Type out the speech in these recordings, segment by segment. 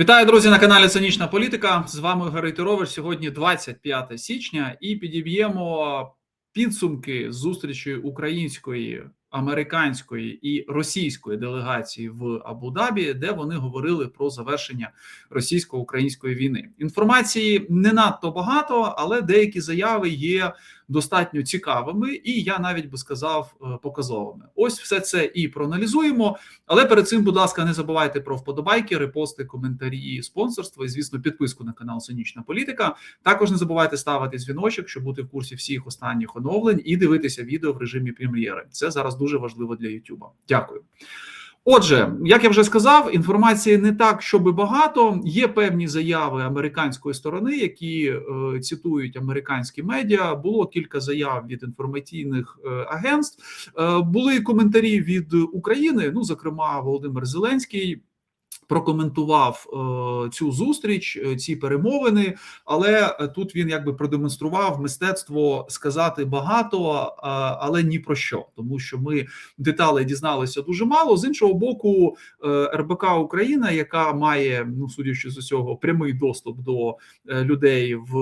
Вітаю, друзі, на каналі Цинічна Політика. З вами Гарий Тирович. Сьогодні 25 січня, і підіб'ємо підсумки зустрічі української, американської і російської делегації в Абу-Дабі, де вони говорили про завершення російсько-української війни. Інформації не надто багато, але деякі заяви є достатньо цікавими, і я навіть би сказав е, показовими. Ось все це і проаналізуємо. Але перед цим, будь ласка, не забувайте про вподобайки, репости, коментарі, спонсорство і, звісно, підписку на канал Цинічна Політика. Також не забувайте ставити дзвіночок, щоб бути в курсі всіх останніх оновлень і дивитися відео в режимі прем'єри. Це зараз дуже важливо для Ютуба. Дякую. Отже, як я вже сказав, інформації не так, щоб багато. Є певні заяви американської сторони, які е, цитують американські медіа. Було кілька заяв від інформаційних е, агентств. Е, були коментарі від України. Ну, зокрема, Володимир Зеленський. Прокоментував е, цю зустріч, е, ці перемовини, але е, тут він якби продемонстрував мистецтво сказати багато, але ні про що, тому що ми деталей дізналися дуже мало. З іншого боку, РБК Україна, яка має, ну судячи з усього, прямий доступ до людей в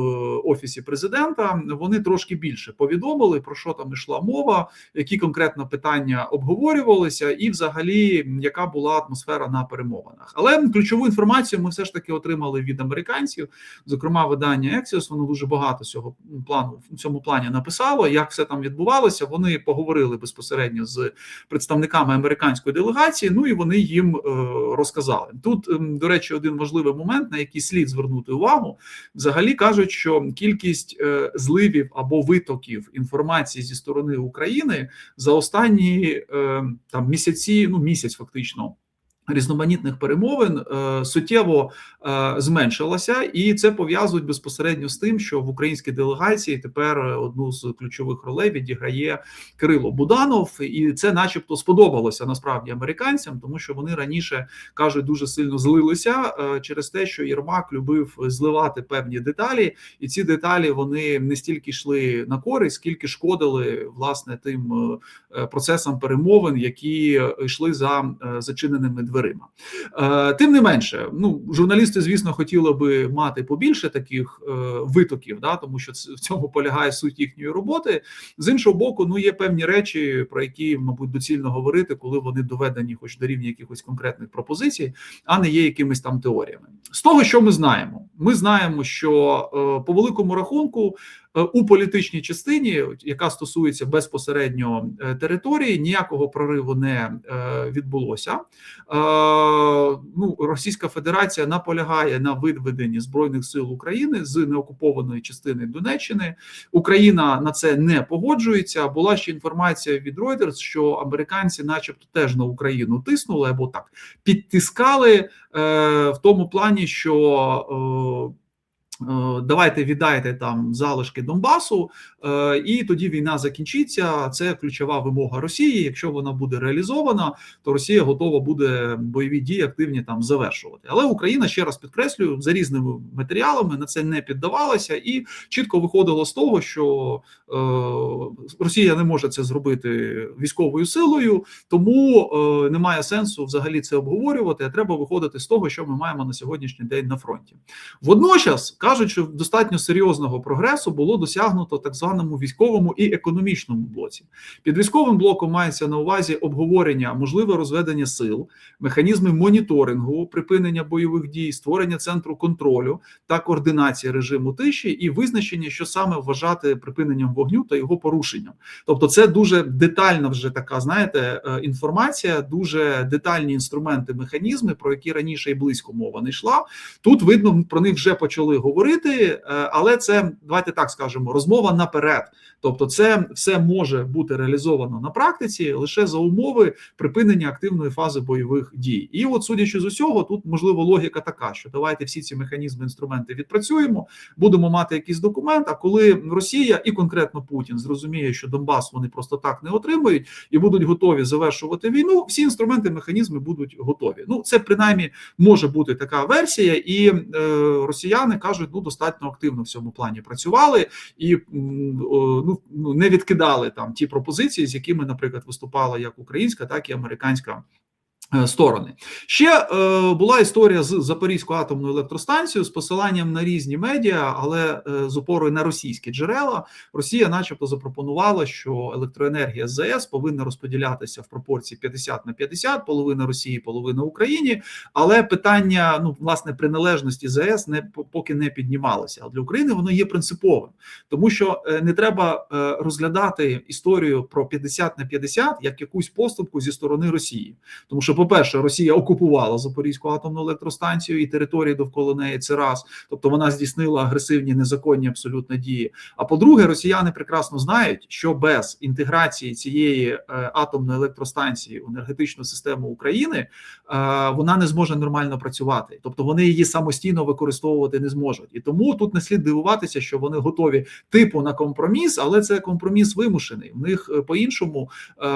офісі президента, вони трошки більше повідомили про що там йшла мова, які конкретно питання обговорювалися, і взагалі яка була атмосфера на перемовинах. Але ключову інформацію ми все ж таки отримали від американців, зокрема, видання Axios, воно дуже багато цього плану в цьому плані написало. Як все там відбувалося? Вони поговорили безпосередньо з представниками американської делегації. Ну і вони їм е, розказали. Тут, ем, до речі, один важливий момент, на який слід звернути увагу. Взагалі кажуть, що кількість е, зливів або витоків інформації зі сторони України за останні е, там місяці, ну місяць фактично. Різноманітних перемовин е, суттєво е, зменшилася, і це пов'язують безпосередньо з тим, що в українській делегації тепер одну з ключових ролей відіграє Кирило Буданов, і це, начебто, сподобалося насправді американцям, тому що вони раніше кажуть дуже сильно злилися е, через те, що Єрмак любив зливати певні деталі, і ці деталі вони не стільки йшли на користь, скільки шкодили власне тим е, процесам перемовин, які йшли за е, зачиненими дверима. Е, Тим не менше, ну журналісти, звісно, хотіли би мати побільше таких е, витоків, да, тому що в цьому полягає суть їхньої роботи. З іншого боку, ну є певні речі, про які, мабуть, доцільно говорити, коли вони доведені, хоч до рівня якихось конкретних пропозицій, а не є якимись там теоріями. З того, що ми знаємо, ми знаємо, що е, по великому рахунку. Е, у політичній частині, яка стосується безпосередньо е, території, ніякого прориву не е, відбулося. Ну, Російська Федерація наполягає на виведенні збройних сил України з неокупованої частини Донеччини. Україна на це не погоджується. Була ще інформація від Reuters, що американці, начебто, теж на Україну тиснули або так підтискали в тому плані, що давайте віддайте там залишки Донбасу, е, і тоді війна закінчиться. Це ключова вимога Росії. Якщо вона буде реалізована, то Росія готова буде бойові дії активні там завершувати. Але Україна ще раз підкреслюю за різними матеріалами на це не піддавалася, і чітко виходило з того, що е, Росія не може це зробити військовою силою, тому немає сенсу взагалі це обговорювати. А треба виходити з того, що ми маємо на сьогоднішній день на фронті. Водночас кажуть, що достатньо серйозного прогресу було досягнуто так званому військовому і економічному блоці. Під військовим блоком мається на увазі обговорення, можливе розведення сил, механізми моніторингу, припинення бойових дій, створення центру контролю та координації режиму тиші, і визначення, що саме вважати припиненням вогню та його порушенням. Тобто, це дуже детальна вже така, знаєте, е, інформація, дуже детальні інструменти, механізми, про які раніше і близько мова не йшла. Тут видно про них вже почали говорити говорити, е, але це давайте так скажемо розмова наперед. Тобто, це все може бути реалізовано на практиці лише за умови припинення активної фази бойових дій. І, от, судячи з усього, тут можливо логіка така, що давайте всі ці механізми, інструменти відпрацюємо, будемо мати якийсь документ. А коли Росія і конкретно Путін зрозуміє, що Донбас вони просто так не отримують і будуть готові завершувати війну, всі інструменти, механізми будуть готові. Ну це принаймні може бути така версія, і е, росіяни кажуть ну достатньо активно в цьому плані працювали і ну, ну не відкидали там ті пропозиції, з якими, наприклад, виступала як українська, так і американська. Е, сторони ще е, була історія з Запорізькою атомною електростанцією з посиланням на різні медіа, але е, з опорою на російські джерела. Росія, начебто, запропонувала, що електроенергія з ЗАЕС повинна розподілятися в пропорції 50 на 50, половина Росії, половина Україні. Але питання ну власне приналежності ЗАЕС не поки не піднімалося. А для України воно є принциповим, тому що е, не треба е, розглядати історію про 50 на 50 як якусь поступку зі сторони Росії, тому що по-перше, Росія окупувала Запорізьку атомну електростанцію і території довкола неї. Це раз, тобто вона здійснила агресивні незаконні абсолютно дії. А по-друге, росіяни прекрасно знають, що без інтеграції цієї е, атомної електростанції в енергетичну систему України е, вона не зможе нормально працювати, тобто вони її самостійно використовувати не зможуть. І тому тут не слід дивуватися, що вони готові типу на компроміс, але це компроміс вимушений. В них е, по іншому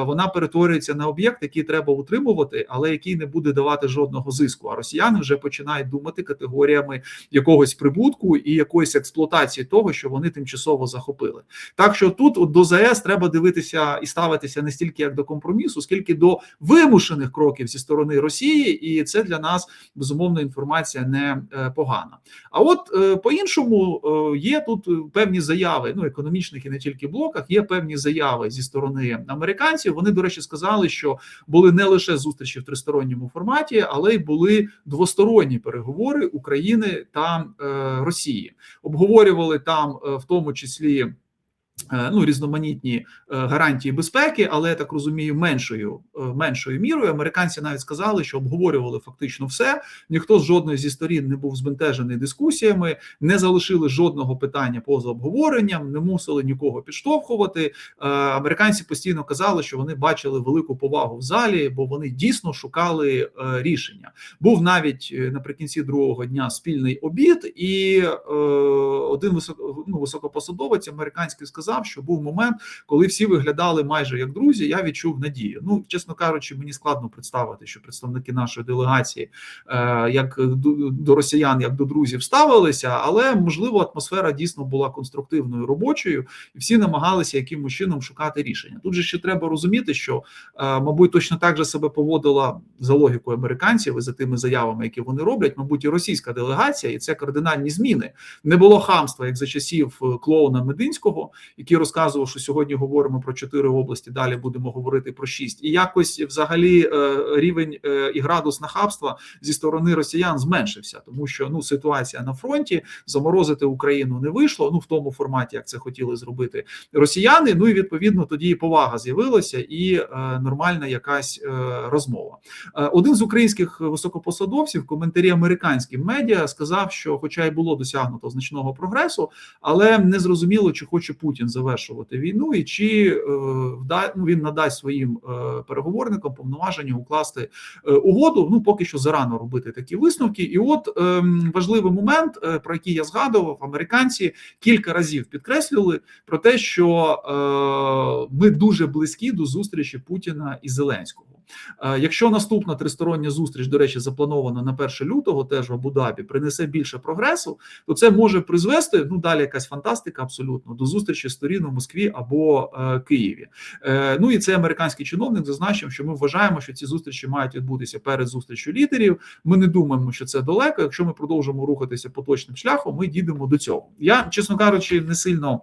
вона перетворюється на об'єкт, який треба утримувати але який не буде давати жодного зиску. А росіяни вже починають думати категоріями якогось прибутку і якоїсь експлуатації того, що вони тимчасово захопили. Так що тут от до ЗАЕС треба дивитися і ставитися не стільки як до компромісу, скільки до вимушених кроків зі сторони Росії, і це для нас безумовно інформація не е, погана. А от е, по іншому е, є тут певні заяви, ну економічних і не тільки блоках. Є певні заяви зі сторони американців. Вони, до речі, сказали, що були не лише зустрічі в тристоронньому форматі, але й були двосторонні переговори України та е, Росії. Обговорювали там, е, в тому числі. Е, ну, різноманітні е, гарантії безпеки, але я так розумію, меншою е, меншою мірою. Американці навіть сказали, що обговорювали фактично все. Ніхто з жодної зі сторін не був збентежений дискусіями, не залишили жодного питання поза обговоренням, не мусили нікого підштовхувати. Американці постійно казали, що вони бачили велику повагу в залі, бо вони дійсно шукали рішення. Був навіть наприкінці другого дня спільний обід, і один високо, ну, високопосадовець американський сказав сказав, що був момент, коли всі виглядали майже як друзі. Я відчув надію. Ну, чесно кажучи, мені складно представити, що представники нашої делегації, е, як до росіян, як до друзів, ставилися, але можливо атмосфера дійсно була конструктивною робочою, і всі намагалися якимось чином шукати рішення. Тут же ще треба розуміти, що е, мабуть точно так же себе поводила за логікою американців і за тими заявами, які вони роблять, мабуть, і російська делегація, і це кардинальні зміни. Не було хамства як за часів е, клоуна Мединського, який розказував, що сьогодні говоримо про чотири області. Далі будемо говорити про шість, і якось взагалі е, рівень е, і градус нахабства зі сторони росіян зменшився, тому що ну ситуація на фронті заморозити Україну не вийшло. Ну в тому форматі, як це хотіли зробити росіяни. Ну і відповідно тоді повага з'явилася, і е, нормальна якась розмова. Один з українських високопосадовців в коментарі американським медіа сказав, що, хоча й було досягнуто значного прогресу, але не зрозуміло, чи хоче Путін. Путін завершувати війну, і чи е, ну, він надасть своїм е, переговорникам повноваження укласти е, угоду. Ну поки що зарано робити такі висновки. І от ем, важливий момент, про який я згадував, американці кілька разів підкреслювали про те, що ми дуже близькі до зустрічі Путіна і Зеленського. Е, якщо наступна тристороння зустріч, до речі, запланована на 1 лютого, теж в Абу-Дабі, принесе більше прогресу, то це може призвести ну далі якась фантастика абсолютно до зустрічі сторін у Москві або е, Києві. Е, ну і це американський чиновник зазначив, що ми вважаємо, що ці зустрічі мають відбутися перед зустрічю лідерів. Ми не думаємо, що це далеко. Якщо ми продовжимо рухатися поточним шляхом, ми дійдемо до цього. Я чесно кажучи, не сильно.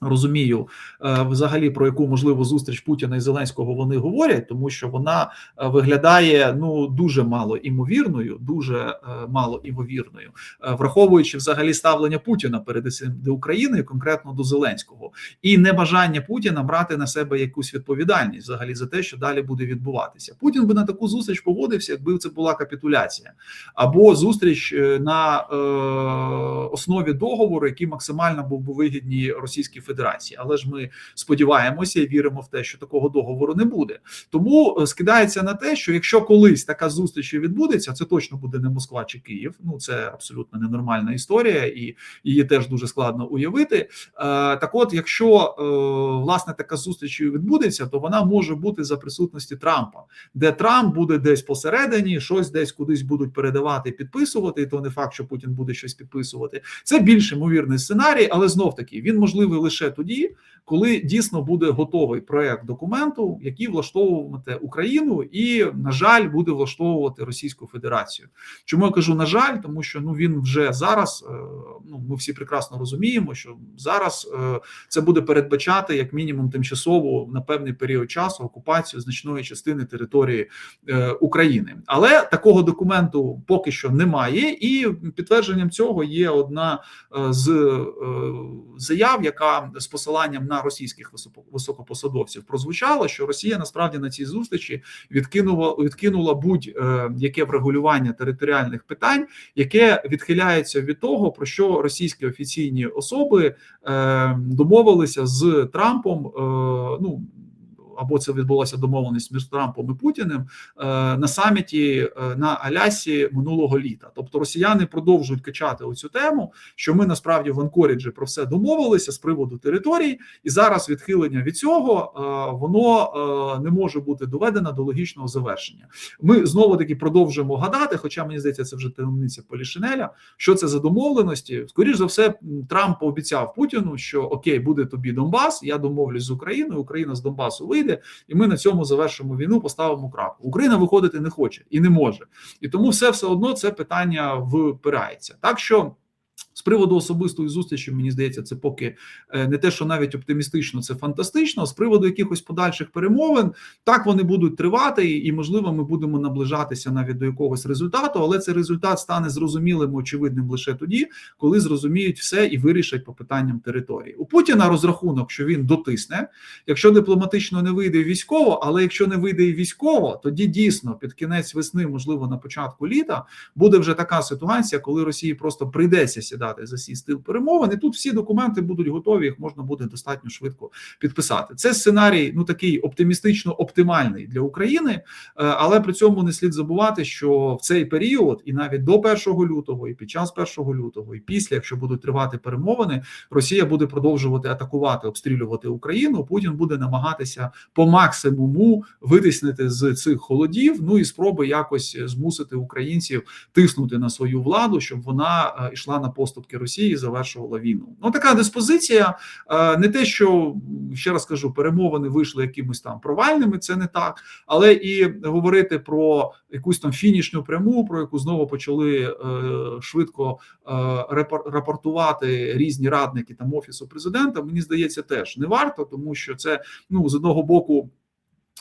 Розумію е, взагалі про яку можливу зустріч Путіна і Зеленського вони говорять, тому що вона е, виглядає ну дуже мало імовірною, дуже е, мало імовірною, враховуючи взагалі ставлення Путіна перед до України, конкретно до Зеленського, і небажання Путіна брати на себе якусь відповідальність взагалі за те, що далі буде відбуватися. Путін би на таку зустріч погодився, якби це була капітуляція або зустріч на е, основі договору, який максимально був би вигідні російській Федерації. Але ж ми сподіваємося і віримо в те, що такого договору не буде. Тому е, скидається на те, що якщо колись така зустріч відбудеться, це точно буде не Москва чи Київ. Ну це абсолютно ненормальна історія, і її теж дуже складно уявити. Е, так, от, якщо е, власне така зустріч відбудеться, то вона може бути за присутності Трампа, де Трамп буде десь посередині, щось десь кудись будуть передавати, підписувати. І то не факт, що Путін буде щось підписувати. Це більш ймовірний сценарій, але знов таки він можливий лише тоді, коли дійсно буде готовий проект документу, який влаштовуватиме Україну, і на жаль, буде влаштовувати Російську Федерацію. Чому я кажу на жаль, тому що ну він вже зараз. е, Ну ми всі прекрасно розуміємо, що зараз е, це буде передбачати як мінімум тимчасово на певний період часу окупацію значної частини території е, України. Але такого документу поки що немає, і підтвердженням цього є одна з заяв, яка з посиланням на російських високо- високопосадовців прозвучала, що Росія насправді на цій зустрічі відкинула відкинула будь-яке врегулювання територіальних питань, яке відхиляється від того, про що російські офіційні особи е, домовилися з Трампом. Е, ну або це відбулася домовленість між Трампом і Путіним е, на саміті е, на Алясі минулого літа. Тобто росіяни продовжують качати оцю тему, що ми насправді в Анкоріджі про все домовилися з приводу територій, і зараз відхилення від цього е, воно не може бути доведено до логічного завершення. Ми знову таки продовжуємо гадати, хоча мені здається, це вже таємниця Полішинеля. Що це за домовленості? Скоріш за все, Трамп пообіцяв Путіну, що окей, буде тобі Донбас, я домовлюсь з Україною, Україна з Донбасу вийде, і ми на цьому завершимо війну, поставимо крапку. Україна виходити не хоче і не може, і тому все все одно це питання впирається. Так що. З приводу особистої зустрічі, мені здається, це поки е, не те, що навіть оптимістично, це фантастично. З приводу якихось подальших перемовин, так вони будуть тривати, і можливо, ми будемо наближатися навіть до якогось результату, але цей результат стане зрозумілим, очевидним лише тоді, коли зрозуміють все і вирішать по питанням території. У Путіна розрахунок, що він дотисне, якщо дипломатично не вийде військово, але якщо не вийде і військово, тоді дійсно під кінець весни, можливо, на початку літа, буде вже така ситуація, коли Росії просто прийдеться сідати за свій стіл перемовин. І тут всі документи будуть готові, їх можна буде достатньо швидко підписати. Це сценарій, ну такий оптимістично оптимальний для України, е, але при цьому не слід забувати, що в цей період, і навіть до 1 лютого, і під час 1 лютого, і після, якщо будуть тривати перемовини, Росія буде продовжувати атакувати, обстрілювати Україну. Путін буде намагатися по максимуму витиснити з цих холодів. Ну і спроби якось змусити українців тиснути на свою владу, щоб вона е, йшла на поступки Росії, завершувала війну. Ну така диспозиція. е, Не те, що ще раз кажу, перемовини вийшли якимось там провальними. Це не так, але і говорити про якусь там фінішню пряму, про яку знову почали е, швидко е, рапортувати різні радники там офісу президента. Мені здається, теж не варто, тому що це ну з одного боку.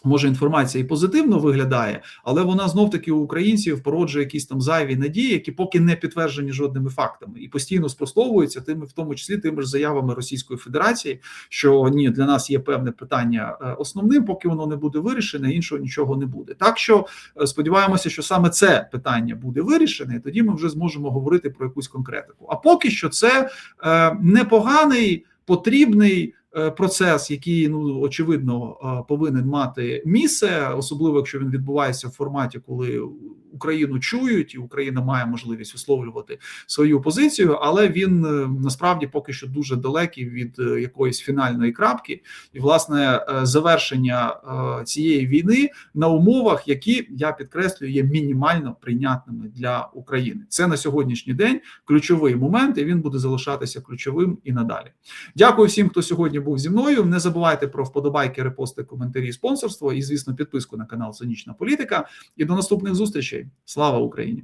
Може, інформація і позитивно виглядає, але вона знов таки у українців породжує якісь там зайві надії, які поки не підтверджені жодними фактами, і постійно спростовуються тими, в тому числі тими ж заявами Російської Федерації, що ні, для нас є певне питання е, основним, поки воно не буде вирішене, іншого нічого не буде. Так що е, сподіваємося, що саме це питання буде вирішене, і тоді ми вже зможемо говорити про якусь конкретику. А поки що це е, непоганий, потрібний процес, який ну очевидно е, повинен мати місце, особливо якщо він відбувається в форматі, коли Україну чують, і Україна має можливість висловлювати свою позицію, але він е, насправді поки що дуже далекий від е, якоїсь фінальної крапки, і власне е, завершення цієї війни на умовах, які я підкреслюю, є мінімально прийнятними для України. Це на сьогоднішній день ключовий момент, і він буде залишатися ключовим і надалі. Дякую всім, хто сьогодні був зі мною. Не забувайте про вподобайки, репости, коментарі, спонсорство і, звісно, підписку на канал Цинічна Політика. І до наступних зустрічей. Слава Україні!